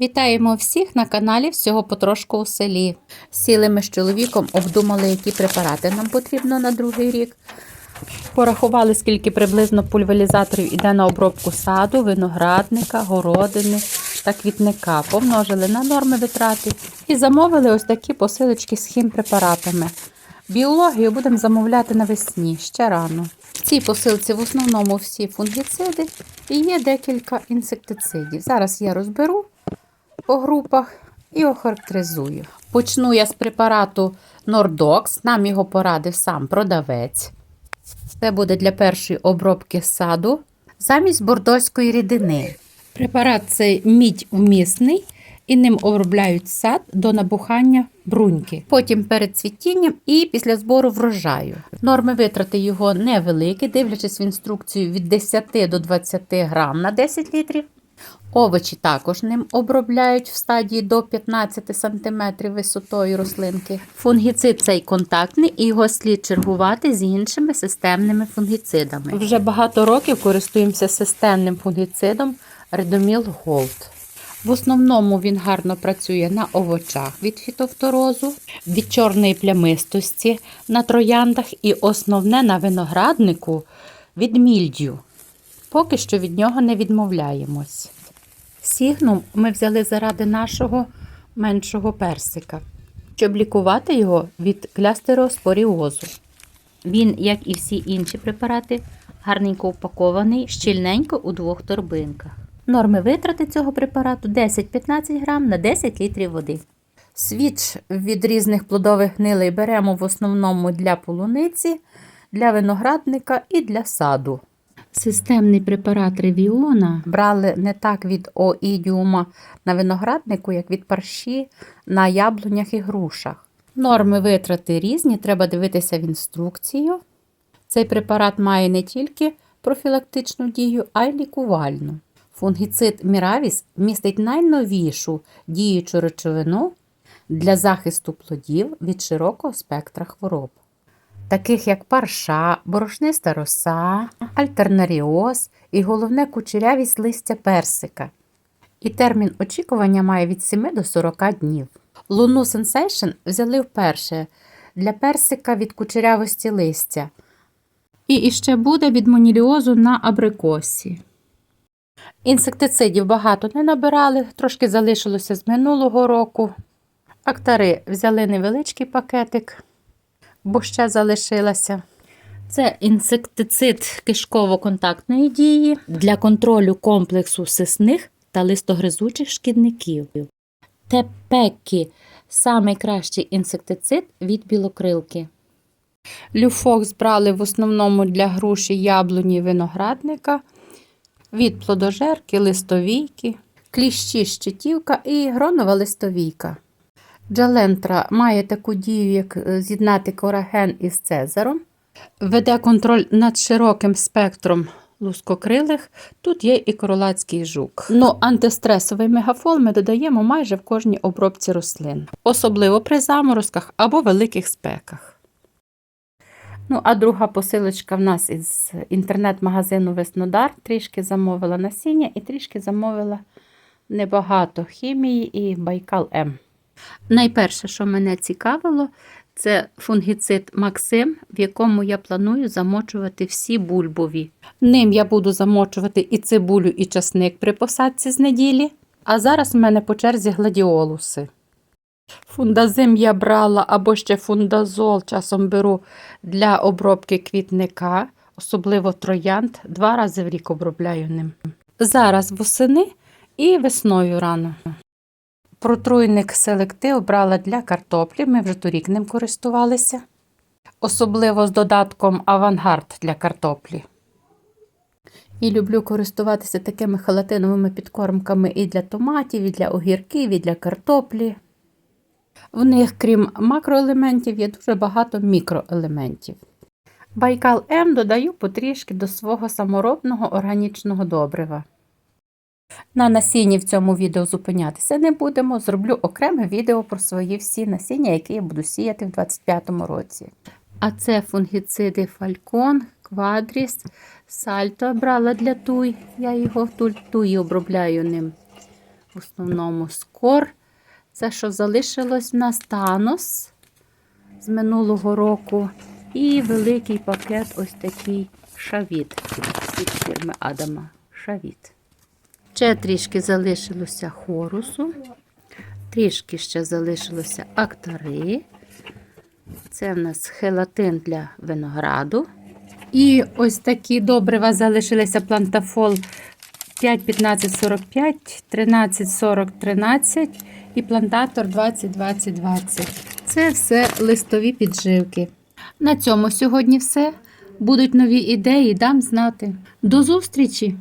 Вітаємо всіх на каналі Всього потрошку у селі. Сіли ми з чоловіком, обдумали, які препарати нам потрібно на другий рік. Порахували, скільки приблизно пульверізаторів іде на обробку саду, виноградника, городини та квітника. Помножили на норми витрати і замовили ось такі посилочки з хімпрепаратами. Біологію будемо замовляти навесні, ще рано. В цій посилці в основному всі фунгіциди і є декілька інсектицидів. Зараз я розберу по групах і охарактеризую. Почну я з препарату Nordox. Нам його порадив сам продавець. Це буде для першої обробки саду замість бордоської рідини. Препарат цей мідь вмісний і ним обробляють сад до набухання бруньки. Потім перед цвітінням і після збору врожаю. Норми витрати його невеликі, дивлячись в інструкцію від 10 до 20 грам на 10 літрів. Овочі також ним обробляють в стадії до 15 см висотою рослинки. Фунгіцид цей контактний і його слід чергувати з іншими системними фунгіцидами. Вже багато років користуємося системним фунгіцидом Redomil Gold. В основному він гарно працює на овочах від фітофторозу, від чорної плямистості на трояндах і основне на винограднику від мільдю. Поки що від нього не відмовляємось. Сігнум ми взяли заради нашого меншого персика, щоб лікувати його від клястероспоріозу. Він, як і всі інші препарати, гарненько упакований, щільненько у двох торбинках. Норми витрати цього препарату 10-15 грам на 10 літрів води. Свіч від різних плодових гнилей беремо в основному для полуниці, для виноградника і для саду. Системний препарат ревіона брали не так від оідіума на винограднику, як від парші на яблунях і грушах. Норми витрати різні, треба дивитися в інструкцію. Цей препарат має не тільки профілактичну дію, а й лікувальну. Фунгіцид Міравіс містить найновішу діючу речовину для захисту плодів від широкого спектра хвороб таких як парша, борошниста роса, альтернаріоз і головне кучерявість листя персика. І термін очікування має від 7 до 40 днів. Луну Sensation взяли вперше для персика від кучерявості листя. І іще буде від моніліозу на абрикосі. Інсектицидів багато не набирали, трошки залишилося з минулого року. Актари взяли невеличкий пакетик бо ще залишилася. Це інсектицид кишково-контактної дії для контролю комплексу сисних та листогризучих шкідників. Тепекі найкращий інсектицид від білокрилки. Люфокс брали в основному для груші яблуні виноградника, від плодожерки, листовійки, кліщі щитівка і гронова листовійка. Джалентра має таку дію, як е, з'єднати кораген із цезаром, веде контроль над широким спектром лускокрилих, тут є і королацький жук. Ну, антистресовий мегафол ми додаємо майже в кожній обробці рослин, особливо при заморозках або великих спеках. Ну, а друга посилочка в нас із інтернет-магазину Веснодар. Трішки замовила насіння і трішки замовила небагато хімії і Байкал М. Найперше, що мене цікавило, це фунгіцид Максим, в якому я планую замочувати всі бульбові. Ним я буду замочувати і цибулю, і часник при посадці з неділі. А зараз в мене по черзі гладіолуси. Фундазим я брала або ще фундазол, часом беру для обробки квітника, особливо троянд, два рази в рік обробляю ним. Зараз восени і весною рано. Протруйник селекти обрала для картоплі, ми вже торік ним користувалися. Особливо з додатком авангард для картоплі. І люблю користуватися такими халатиновими підкормками і для томатів, і для огірків, і для картоплі. В них, крім макроелементів, є дуже багато мікроелементів. Байкал М додаю потрішки до свого саморобного органічного добрива. На насінні в цьому відео зупинятися не будемо. Зроблю окреме відео про свої всі насіння, які я буду сіяти в 2025 році. А це фунгіциди Фалькон, Квадріс, Сальто брала для туй. Я його в туї обробляю ним. в основному скор. Це, що залишилось в нас Танос з минулого року. І великий пакет ось такий шавіт від фірми Адама. Шавіт. Ще трішки залишилося хорусу, трішки ще залишилося актари. Це в нас хелатин для винограду. І ось такі добрива залишилися плантафол 5, 15, 45, 13, 40, 13 і плантатор 20, 20, 20. Це все листові підживки. На цьому сьогодні все. Будуть нові ідеї, дам знати. До зустрічі!